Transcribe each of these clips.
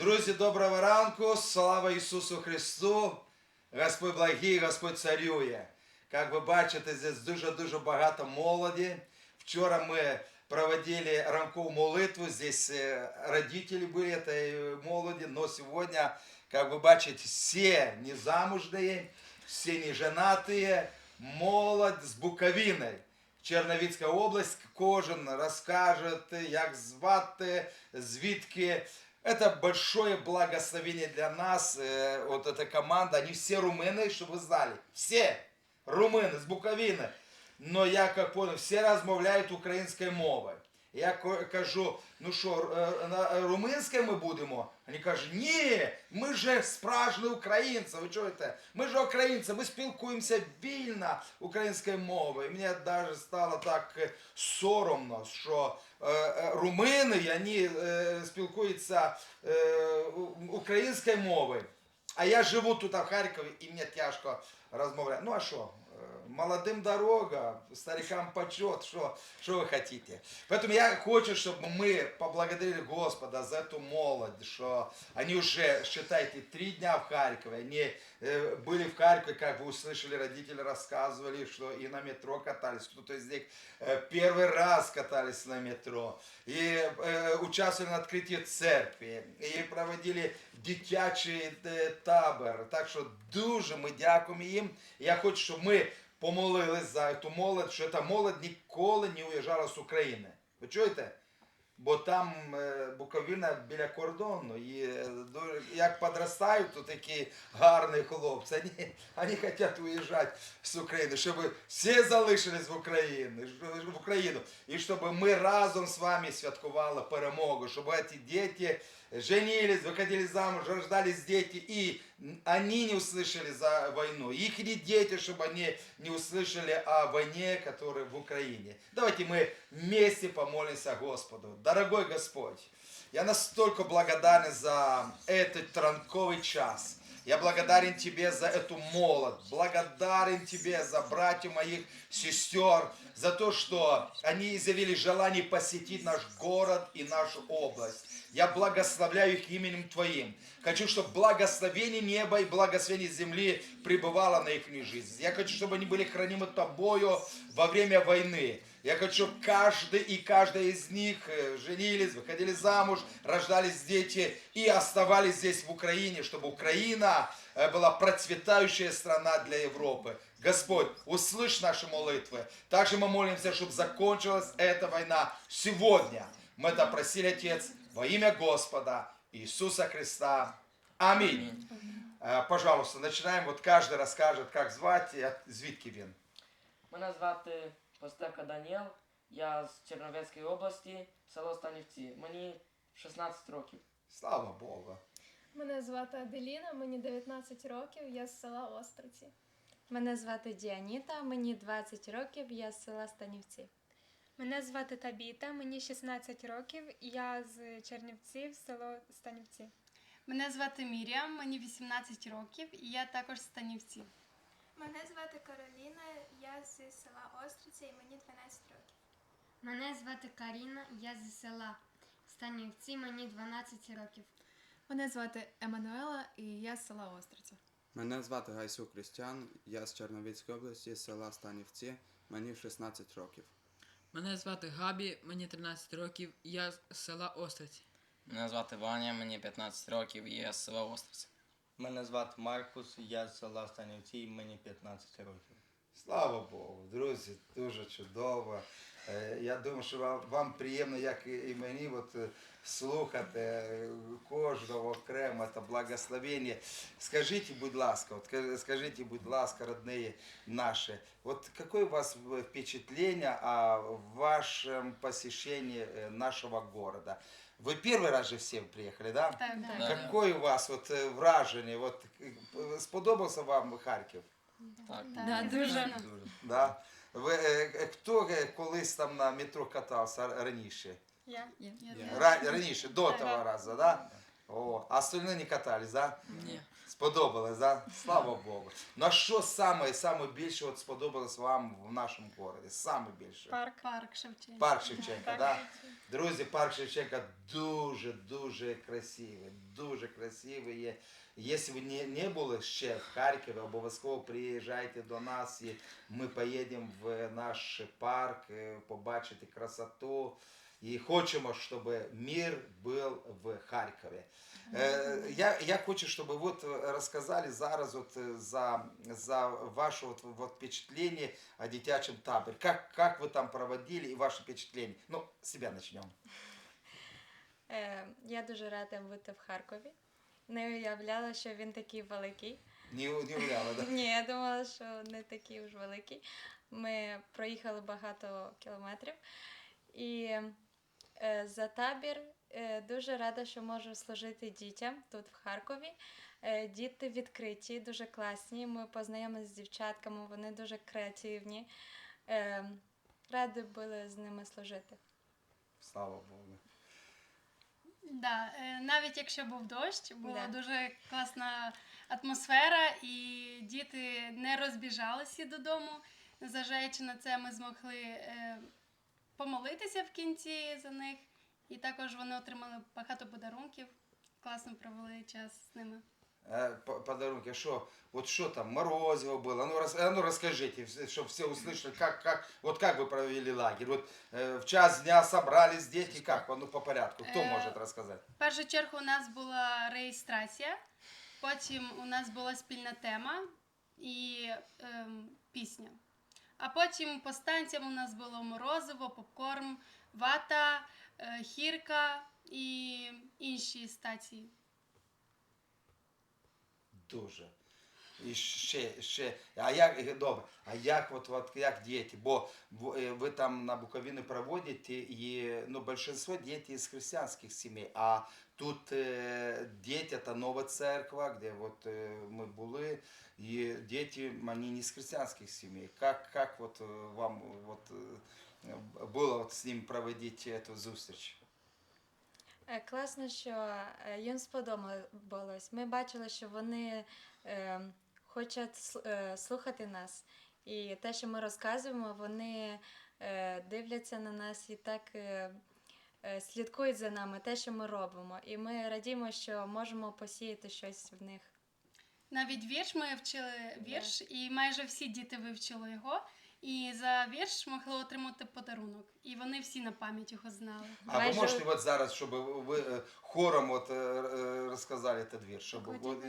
Друзі, доброго ранку! Слава Ісусу Христу! Господь благий, Господь царює. Як ви бачите, здесь дуже-дуже багато молоді. Вчора ми проводили ранкову молитву, здесь э, родители были этой молоди, но сегодня, как вы бачите, все незамужные, все неженатые, молодь з Буковини. Черновіцька область, кожен розкаже, як звати, звідки. Это большое благословение для нас, э, вот эта команда, они все румыны, чтобы вы знали, все румыны с Буковины. Но я как понял, все розмовляють українською мовою. Я кажу, ну що, е, на румунській ми будемо? Вони кажуть, ні, ми же справжні українці, ви чуєте? Ми ж українці, ми спілкуємося вільно українською мовою. І мені навіть стало так е, соромно, що е, е, румини, вони е, спілкуються е, українською мовою. А я живу тут в Харкові і мені тяжко розмовляти. Ну а що? Е, Молодим дорога, старикам почет, что, что вы хотите. Поэтому я хочу, чтобы мы поблагодарили Господа за эту молодь, что они уже, считайте, три дня в Харькове, они э, были в Харькове, как вы услышали, родители рассказывали, что и на метро катались, кто-то из них э, первый раз катались на метро, и э, участвовали на открытии церкви, і проводили дитячий табор. Так що дуже ми дякуємо їм. Я хочу, щоб ми помолились за ту молодь, що та молодь ніколи не уїжджала з України. Ви чуєте? Бо там е, Буковина біля кордону, і е, дуже- як підростають, то такі гарні хлопці, вони, вони хочуть уїжджати з України, щоб всі залишились в Україні, щоб- в Україну, і щоб ми разом з вами святкували перемогу, щоб ці діти женились, выходили замуж, рождались дети, и они не услышали за войну. Их дети, чтобы они не услышали о войне, которая в Украине. Давайте мы вместе помолимся Господу. Дорогой Господь, я настолько благодарен за этот транковый час. Я благодарен Тебе за эту молодь, благодарен Тебе за братьев моих сестер, за то, что они изъявили желание посетить наш город и нашу область. Я благословляю их именем Твоим. Хочу, чтобы благословение неба и благословение земли пребывало на их жизнь. Я хочу, чтобы они были хранимы Тобою во время войны. Я хочу, чтобы каждый и каждая из них э, женились, выходили замуж, рождались дети и оставались здесь в Украине, чтобы Украина э, была процветающая страна для Европы. Господь, услышь наши молитвы. Также мы молимся, чтобы закончилась эта война сегодня. Мы это просили, Отец, во имя Господа Иисуса Христа. Аминь. Э, Пожалуйста, начинаем. Вот каждый расскажет, как звать, и от- звідки він. Мене звати Постека Даніел, я з Чернівецької області, село Станівці. Мені 16 років. Слава Богу. Мене звати Аделіна, мені 19 років, я з села Остриці. Мене звати Діаніта, мені 20 років, я з села Станівці. Мене звати Табіта, мені 16 років, я з Чернівців, село Станівці. Мене звати Міріам, мені 18 років, і я також з Станівці. Мене звати Кароліна, я з села Остриця і мені 12 років. Мене звати Каріна, я зі села Станівці, мені 12 років. Мене звати Еммануела і я з села Остриця. Мене звати Гайсу Крістян, я з Черновіцької області, з села Станівці, мені 16 років. Мене звати Габі, мені 13 років, я з села Остриці. Мене звати Ваня, мені 15 років і я з села Остриця. Мене звати Маркус, я з села Станівці, і мені 15 років. Слава Богу, друзі, дуже чудово. Е, Я думаю, що вам, вам приємно, як і мені, от, е, слухати е, кожного окремо це благословення. Скажіть, будь ласка, от, скажіть, будь ласка, родні наші, от яке у вас впечатлення о вашем посещении нашего города? Вы первый раз же все приехали, да? Так, так. Да. Какое у вас вот е, враження? От, е, сподобався вам Харків? Так. Да, дуже. Да? Ви, е, е, хто е, колись там на метро катався раніше? Я. Ра- раніше, до того разу, да? О, а остальные не катались, да? Ні. Сподобалось, да? Слава Богу. Ну а що саме, саме більше от сподобалось вам в нашому городі? Саме більше? Парк. Парк Шевченка. Парк Шевченка, да? Друзі, парк Шевченка дуже дуже красивий, дуже красивий є. Якщо ви не, не були ще в Харкові, обов'язково приїжджайте до нас і ми поїдемо в наш парк, е, побачити красоту. І хочемо, щоб мир був в Харкові. Е, я, я хочу, щоб ви от е, розказали зараз от е, за, за ваше от, вот впечатление о дитячем таборе. Как, как вы там проводили и ваши впечатления? Ну, с себя начнем. Е, я дуже рада бути в Харкові. Не уявляла, що він такий великий. Не, не уверяла, да? Ні, я думала, що не такий уж великий. Ми проїхали багато кілометрів. І за табір е, дуже рада, що можу служити дітям тут в Харкові. Е, діти відкриті, дуже класні. Ми познайомилися з дівчатками, вони дуже креативні. Е, раді були з ними служити. Слава Богу. Да, е, навіть якщо був дощ, була Да. дуже класна атмосфера, і діти не розбіжалися додому. Незважаючи на це, ми змогли е, помолитися в кінці за них, і також вони отримали багато подарунків. Класно провели час з ними. Э, по- Подарунки, что, вот что там, морозиво было, ну, рас, а ну расскажите, чтобы все услышали, как, как, вот как вы провели лагерь, вот э, в час дня собрались дети, как, ну по порядку, кто Э, может рассказать? В першу чергу у нас була реєстрація, потім у нас була спільна тема і ем, пісня. А потім по станціям у нас було морозиво, попкорн, вата, е, хірка і інші стації. Дуже. І ще, ще, а як, добре, а як, от, от, як діти, бо е, ви там на Буковині проводите, і, ну, большинство дітей з християнських сімей, а тут е, діти, це нова церква, де от, е, ми були, і діти, вони не з християнських сімей. Як, як от, е, вам от, е, було от, з ним проводити цю зустріч? Класно, що їм сподобалось. Ми бачили, що вони е, хочуть е, слухати нас. І те, що ми розказуємо, вони е, дивляться на нас і так е, слідкують за нами, те, що ми робимо. І ми радіємо, що можемо посіяти щось в них. Навіть вірш ми вчили вірш, і майже всі діти вивчили його. І за вірш могли отримати подарунок. І вони всі на пам'ять його знали. А ви можете от зараз, щоб ви е, хором от, е, е, розказали цей вірш, щоб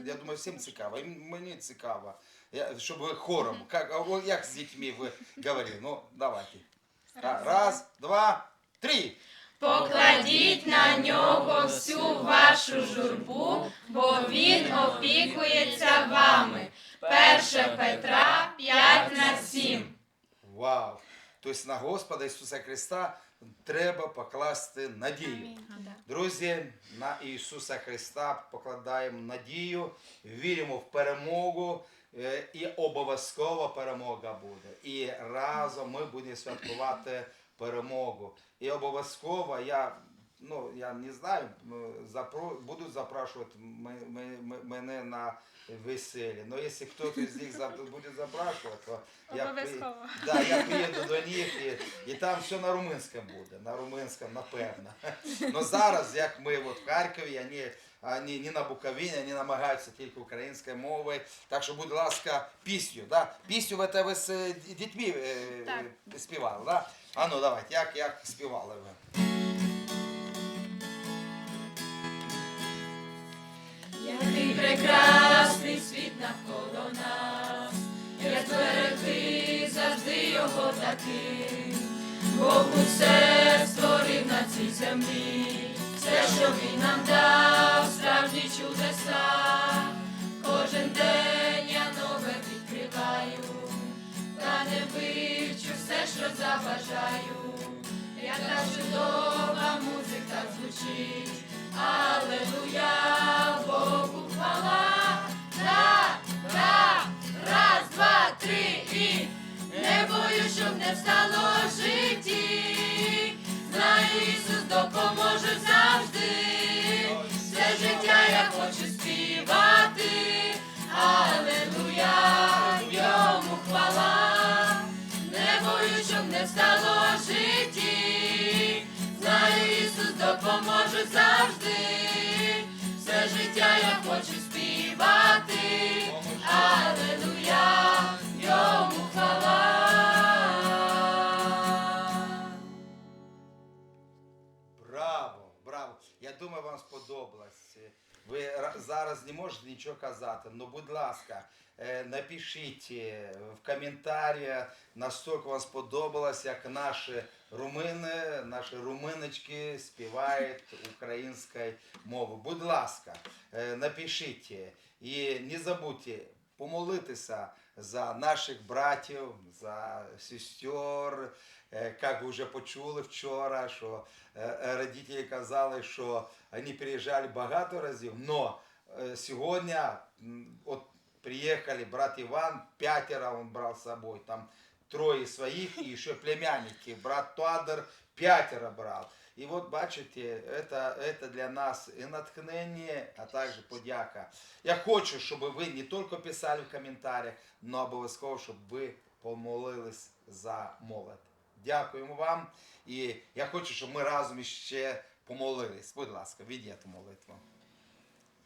я думаю, всім цікаво, і мені цікаво, я, щоб ви хором, як, а як з дітьми ви говорили, ну давайте. Раз, Раз два, три. Покладіть на нього всю вашу журбу, бо він опікується вами. 1 Петра 5 на 7. Вау! Тобто на Господа Ісуса Христа треба покласти надію. Друзі, на Ісуса Христа покладаємо надію, віримо в перемогу, е, і обов'язково перемога буде. І разом ми будемо святкувати перемогу. І обов'язково я. Ну, я не знаю, ну, запро... будуть м- мене на веселі. Но якщо хтось з них буде запрошувати, то я, при... Да, я приїду до них і, і там все на румунському буде, на румунському, напевно. Но зараз, як ми от в Харкові, вони, вони не на Буковині, вони намагаються тільки українською мовою. Так що, будь ласка, пісню. Да? Пісню ви, те ви з е, дітьми е, співали, да? А ну давайте, як, як співали ви? Прекрасний світ навколо нас, як зберегти завжди його таким. Бог усе створив на цій землі, все, що він нам дав, справжні чудеса. Кожен день я нове відкриваю, та не вивчу все, що забажаю. Яка чудова музика звучить, Алелуя, Богу Ви ра- зараз не можете нічого казати, але будь ласка, е, напишіть в коментарях, наскільки вам сподобалось, як наші румини, наші руминочки співають українською мовою. Будь ласка, е, напишіть. І не забудьте помолитися за наших братів, за сестер. Е, Як ви вже почули вчора, що е, е, родителі казали, що вони приїжджали багато разів, но е, сьогодні м, от приїхали брат Іван, п'ятеро він брав з собою, там троє своїх і ще племянники, брат Тодор п'ятеро брав. І от бачите, это, это для нас і натхнення, а також подяка. Я хочу, щоб ви не тільки писали в коментарях, але обов'язково, щоб ви помолились за молодь. Дякуємо вам. І я хочу, щоб ми разом ще помолились. Будь ласка, відійте молитву.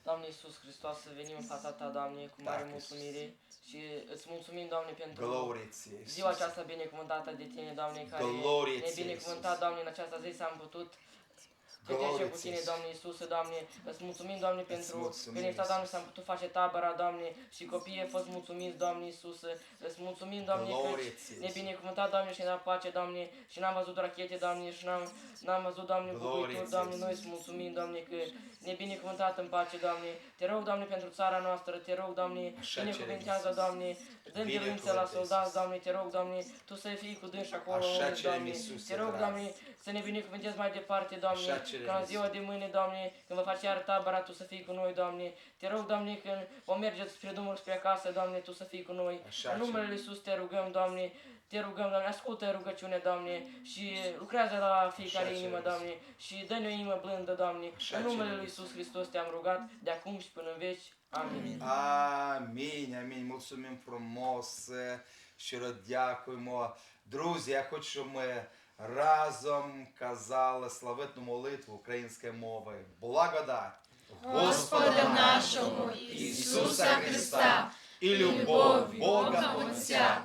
Doamne Iisus Hristos, să venim în fața Ta, Doamne, cu mare Da, mulțumire și îți mulțumim, Doamne, pentru Glorie ție, Iisuse. ziua aceasta binecuvântată de Tine, Doamne, care Glorie ne-ai ție, binecuvântat, Iisus. Doamne, în această zi să am putut Glorie petrece cu ție, Tine, Iisus. Doamne Iisuse, Doamne, îți mulțumim, Doamne, pentru mulțumim, că ne Doamne, Iisus. să am putut face tabăra, Doamne, și copiii au fost mulțumiți, Doamne Iisuse, îți mulțumim, Doamne, că Glorie ție, ne Iisus. binecuvântat, Doamne, și ne-a pace, Doamne, și n-am văzut rachete, Doamne, și n-am, n-am văzut, Doamne, Glorie bucuituri, ție, Doamne, noi Iisus. îți mulțumim, Doamne, că ne binecuvântat în pace, Doamne. Te rog, Doamne, pentru țara noastră, te rog, Doamne, Așa binecuvintează, cerem, Doamne, dă Binecuvântă, la soldați, Iisus. Doamne, te rog, Doamne, Tu să fii cu dânsi acolo, Așa unde, cerem, Doamne, Iisuse, te rog, drag. Doamne, să ne binecuvântezi mai departe, Doamne, Așa cerem, ca în ziua Iisus. de mâine, Doamne, când va face iar tabăra, Tu să fii cu noi, Doamne, te rog, Doamne, când vom merge spre drumul spre acasă, Doamne, Tu să fii cu noi, Așa în numele cerem. Lui Iisus te rugăm, Doamne, te rugăm, Doamne, ascultă rugăciunea, Doamne, și lucrează la fiecare inimă, Doamne, și dă-ne o inimă blândă, Doamne, în numele Lui Iisus. Hristos te-am rugat, de acum și până în veci. Amin. Амінь, амінь. Mulțumim frumos, щиро дякуємо. Друзі, я хочу, щоб ми разом казали славетну молитву українською мовою. Благодать Господа нашого Ісуса Христа і любов Бога Отця